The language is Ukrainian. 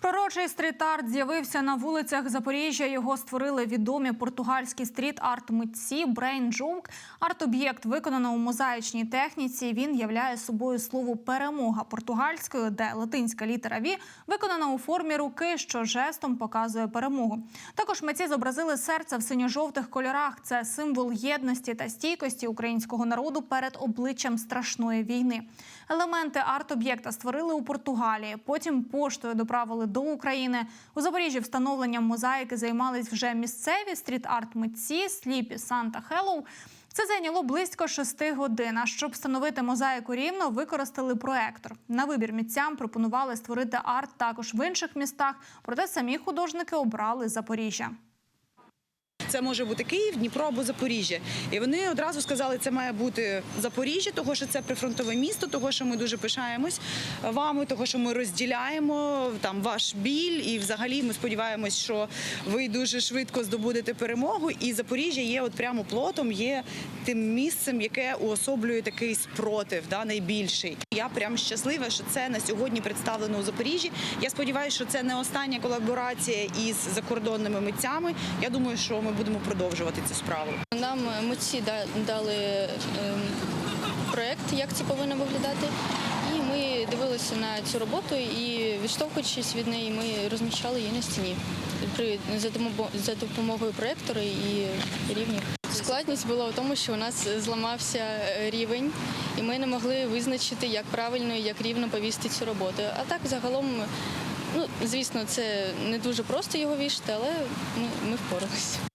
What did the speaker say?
프로 Пророчий стріт-арт з'явився на вулицях Запоріжжя. Його створили відомі португальські стріт-арт митці Brain Joke. Арт-об'єкт виконано у мозаїчній техніці. Він являє собою слово перемога португальською, де латинська літера «ві» виконана у формі руки, що жестом показує перемогу. Також митці зобразили серце в синьо-жовтих кольорах. Це символ єдності та стійкості українського народу перед обличчям страшної війни. Елементи арт-об'єкта створили у Португалії. Потім поштою доправили до України. У Запоріжжі встановленням мозаїки займались вже місцеві стріт-арт митці Сліпі Санта Хеллоу. Це зайняло близько шести годин. А щоб встановити мозаїку рівно, використали проектор. На вибір митцям пропонували створити арт також в інших містах, проте самі художники обрали Запоріжжя. Це може бути Київ, Дніпро або Запоріжжя. І вони одразу сказали, це має бути Запоріжжя, того що це прифронтове місто, того що ми дуже пишаємось вами, того що ми розділяємо там ваш біль. І взагалі ми сподіваємось, що ви дуже швидко здобудете перемогу. І Запоріжжя є от прямо плотом, є тим місцем, яке уособлює такий спротив, да, найбільший. Я прям щаслива, що це на сьогодні представлено у Запоріжжі. Я сподіваюся, що це не остання колаборація із закордонними митцями. Я думаю, що ми будемо продовжувати цю справу. Нам митці дали ем, проект, як це повинно виглядати. І ми дивилися на цю роботу і, відштовхуючись від неї, ми розміщали її на стіні за допомогою проектора і рівнів. Складність була в тому, що у нас зламався е, рівень, і ми не могли визначити, як правильно і як рівно повісти цю роботу. А так, загалом, ну звісно, це не дуже просто його вішати, але ми впоралися.